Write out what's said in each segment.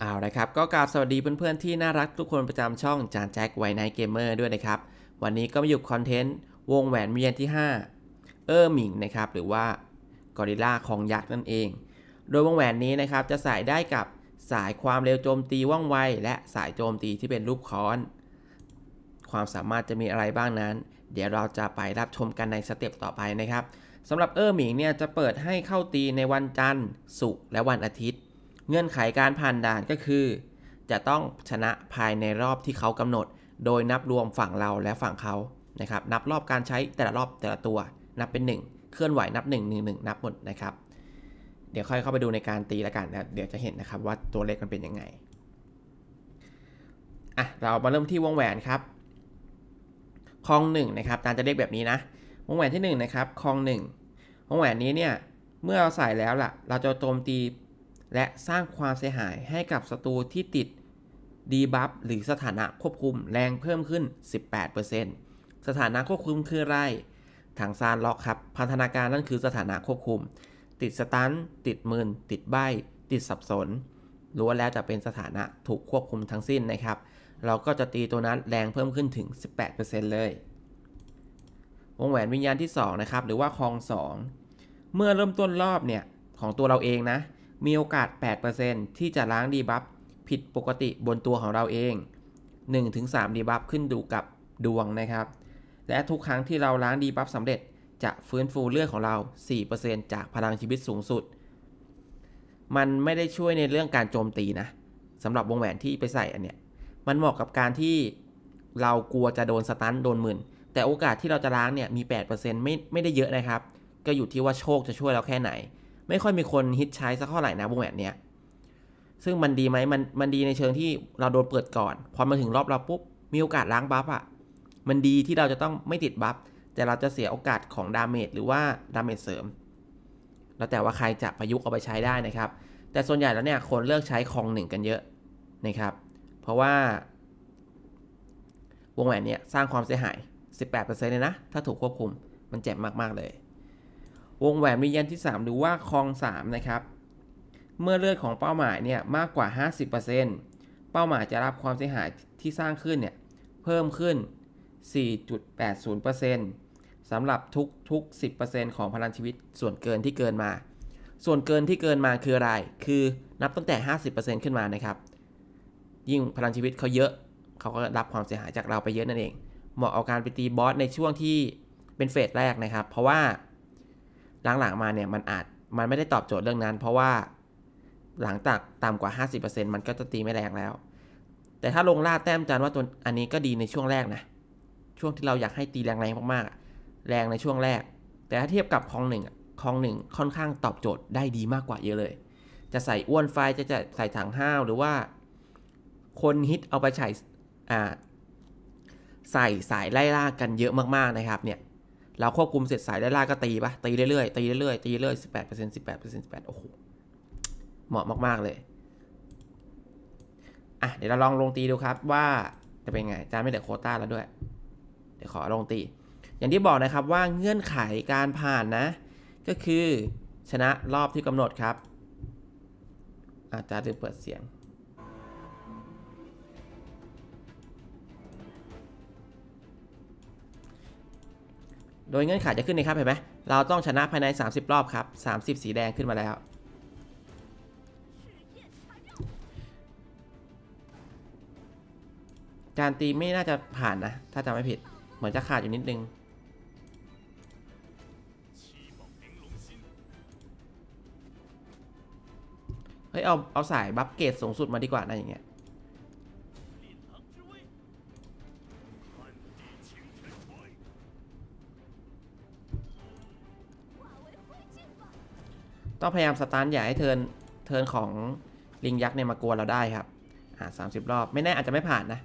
เอาละครับก็กราบสวัสดีเพื่อนๆที่น่ารักทุกคนประจำช่องจานแจ็คไวไนเกมเมอร์ด้วยนะครับ วันนี้ก็มาอยู่คอนเทนต์วงแหวนเมียนที่ 5 เออร์หมิงนะครับหรือว่ากอริลลาของยักษ์นั่นเอง โดยวงแหวนนี้นะครับจะใส่ได้กับสายความเร็วโจมตีว่องไว และสายโจมตีที่เป็นรูปค้อน ความสามารถจะมีอะไรบ้างนั้น เดี๋ยวเราจะไปรับชมกันในสเต็ปต่อไปนะครับสำหรับเออร์หมิงเนี่ยจะเปิดให้เข้าตีในวันจันทร์ศุกร์และวันอาทิตย์ เงื่อนไขการผ่านด่านก็คือ จะต้องชนะภายในรอบที่เขากำหนด โดยนับรวมฝั่งเราและฝั่งเขานะครับ นับรอบการใช้แต่ละรอบแต่ละตัว นับเป็น 1 เคลื่อนไหวนับ 1 1 1 นับหมดนะครับ เดี๋ยวค่อยเข้าไปดูในการตีล้วกันนะเดี๋ยวจะเห็นนะครับว่าตัวเลขมันเป็นยังไงอะเรามาเริ่มที่วงแหวนครับคลองหนึ่งนะครับตามจะเรียกแบบนี้นะ วงแหวนที่หนึ่งนะครับคลองหนึ่งวงแหวนนี้เนี่ย เมื่อเราใส่แล้วล่ะ เราจะโจมตี และสร้างความเสียหายให้กับศัตรูที่ติดดีบัฟหรือสถานะควบคุมแรงเพิ่มขึ้น 18%สถานะควบคุมคืออะไรทางซานล็อกครับ พันธนาการนั่นคือสถานะควบคุม ติดสตันติดมืนติดใบ ติดสับสนล้วนแล้วจะเป็นสถานะถูกควบคุมทั้งสิ้นนะครับ เราก็จะตีตัวนั้นแรงเพิ่มขึ้นถึง 18%เลย วงแหวนวิญญาณที่ 2 นะครับ หรือว่าคลอง 2 เมื่อเริ่มต้นรอบเนี่ย ของตัวเราเองนะ มีโอกาส 8%ที่จะล้างดีบัฟผิดปกติบนตัวของเราเอง 1-3ดีบัฟขึ้นดูกับดวงนะครับ และทุกครั้งที่เราล้างดีบัฟสำเร็จจะฟื้นฟูเลือดของเรา 4%จากพลังชีวิตสูงสุด มันไม่ได้ช่วยในเรื่องการโจมตีนะสำหรับวงแหวนที่ไปใส่อันเนี้ย มันเหมาะกับการที่เรากลัวจะโดนสตันโดนหมื่น แต่โอกาสที่เราจะล้างเนี่ยมี 8%ไม่ไม่ได้เยอะนะครับ ก็อยู่ที่ว่าโชคจะช่วยเราแค่ไหน ไม่ค่อยมีคนฮิตใช้สักเท่าไหร่นะวงแหวนเนี้ยซึ่งมันดีไหมมันมันดีในเชิงที่เราโดนเปิดก่อน พอมาถึงรอบเราปุ๊บมีโอกาสล้างบัฟอะ่ะมันดีที่เราจะต้องไม่ติดบัฟแต่เราจะเสียโอกาสของดาเมจหรือว่าดาเมจเสริม แล้วแต่ว่าใครจะประยุกต์เอาไปใช้ได้นะครับ แต่ส่วนใหญ่แล้วเนี่ยคนเลือกใช้คองหนึ่งกันเยอะนะครับ เพราะว่าวงแหวนเนี่ยสร้างความเสียหาย 18%เลยนะ ถ้าถูกควบคุมมันเจ็บมาก ๆ เลย วงแหวนวิญญาณที่ 3 หรือว่าคลอง3นะครับ เมื่อเลือดของเป้าหมายเนี่ยมากกว่า 50%เป้าหมายจะรับความเสียหายที่สร้างขึ้นเนี่ยเพิ่มขึ้น 4.80%สำหรับทุกทุก 10%ของพลังชีวิตส่วนเกินที่เกินมา ส่วนเกินที่เกินมาคืออะไร คือนับตั้งแต่ 50%ขึ้นมานะครับ ยิ่งพลังชีวิตเขาเยอะ เขาก็รับความเสียหายจากเราไปเยอะนั่นเอง เหมาะเอาการไปตีบอสในช่วงที่เป็นเฟสแรกนะครับ เพราะว่า หลังๆมาเนี่ยมันอาจมันไม่ได้ตอบโจทย์เรื่องนั้น เพราะว่าหลังจากต่ำกว่า 50%มันก็จะตีไม่แรงแล้ว แต่ถ้าลงล่าแต้มจันว่าตัวอันนี้ก็ดีในช่วงแรกนะ ช่วงที่เราอยากให้ตีแรงๆมากๆ แรงในช่วงแรก แต่ถ้าเทียบกับคลองหนึ่งคลองหนึ่งค่อนข้างตอบโจทย์ได้ดีมากกว่าเยอะเลย จะใส่อ้วนไฟจะจะใส่ถังห้าวหรือว่า คนฮิตเอาไปใส่ใส่สายไล่ล่ากันเยอะมากๆนะครับเนี่ย เราควบคุมเสร็จสายไล่ล่าก็ตีปะตีเรื่อยๆตีเรื่อยๆตีเรื่อยๆสิบแปดเปอร์เซ็นต์สิบแปดเปอร์เซ็นต์สิบแปดโอ้โหเหมาะมาก ๆ เลย อะ เดี๋ยวเราลองลงตีดูครับว่าจะเป็นไงจาไม่เหลือโคต้าแล้วด้วย เดี๋ยวขอลงตี อย่างที่บอกนะครับว่าเงื่อนไขการผ่านนะ ก็คือชนะรอบที่กำหนดครับอาจารย์ลืมเปิดเสียง โดยเงื่อนไขจะขึ้นนะครับเห็นไหมเราต้องชนะภายใน 30 รอบครับ 30 สีแดงขึ้นมาแล้ว การตีไม่น่าจะผ่านนะ ถ้าจำไม่ผิด เหมือนจะขาดอยู่นิดนึงเฮ้ยเอาเอาสายบัฟเกตสูงสุดมาดีกว่านะอย่างเงี้ย ต้องพยายามสตาร์ทใหญ่ให้เทินเทินของลิงยักษ์เนี่ยมากวนเราได้ครับ อ่าสามสิบรอบ ไม่แน่อาจจะไม่ผ่านนะ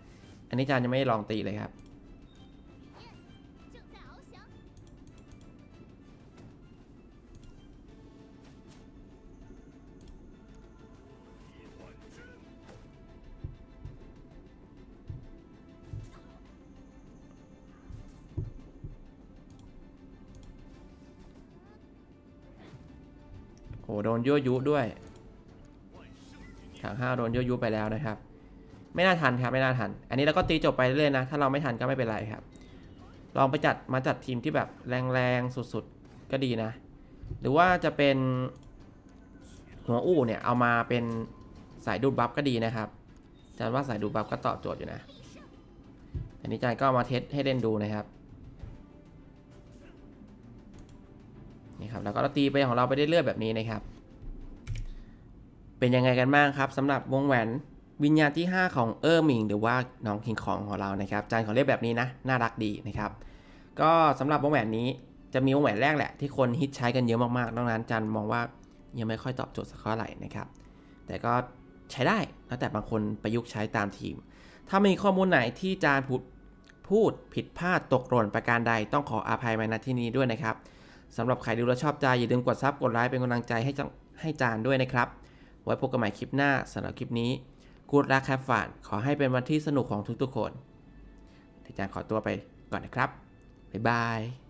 อันนี้จานยังไม่ลองตีเลยครับ โดนยั่วยุด้วยถังห้าโดนยุยุไปแล้วนะครับ ไม่น่าทันครับไม่น่าทัน อันนี้เราก็ตีจบไปเรื่อยนะ ถ้าเราไม่ทันก็ไม่เป็นไรครับ ลองไปจัดมาจัดทีมที่แบบแรงๆสุดๆก็ดีนะ หรือว่าจะเป็นหัวอู้เนี่ยเอามาเป็นสายดูดบัฟก็ดีนะครับจารย์ว่าสายดูดบัฟก็ตอบโจทย์อยู่นะ อันนี้จารย์ก็มาเทสให้เล่นดูนะครับ นี่ครับแล้วก็เราตีไปของเราไปเรื่อยๆแบบนี้นะครับ เป็นยังไงกันบ้างครับสำหรับวงแหวนวิญญาณที่ 5 ของเออร์มิงหรือว่าน้องคิงของของเรานะครับจารย์ขอเรียกแบบนี้นะน่ารักดีนะครับ ก็สำหรับวงแหวนนี้จะมีวงแหวนแรกแหละ ที่คนฮิตใช้กันเยอะมากๆดังนั้นจารย์มองว่ายังไม่ค่อยตอบโจทย์สักเท่าไหร่นะครับ แต่ก็ใช้ได้แล้วแต่บางคนประยุกต์ใช้ตามทีม ถ้ามีข้อมูลไหนที่จารย์พูดพูดผิดพลาดตกหล่นประการใดต้องขออภัยมาณที่นี้ด้วยนะครับ สำหรับใครดูแลชอบใจอย่าลืมกดซับกดไลค์เป็นกำลังใจให้ให้จานด้วยนะครับ ไว้พบกันใหม่คลิปหน้าสำหรับคลิปนี้กูดรักแคปฟานขอให้เป็นวันที่สนุกของทุกๆคนที่จานขอตัวไปก่อนนะครับ บ๊ายบาย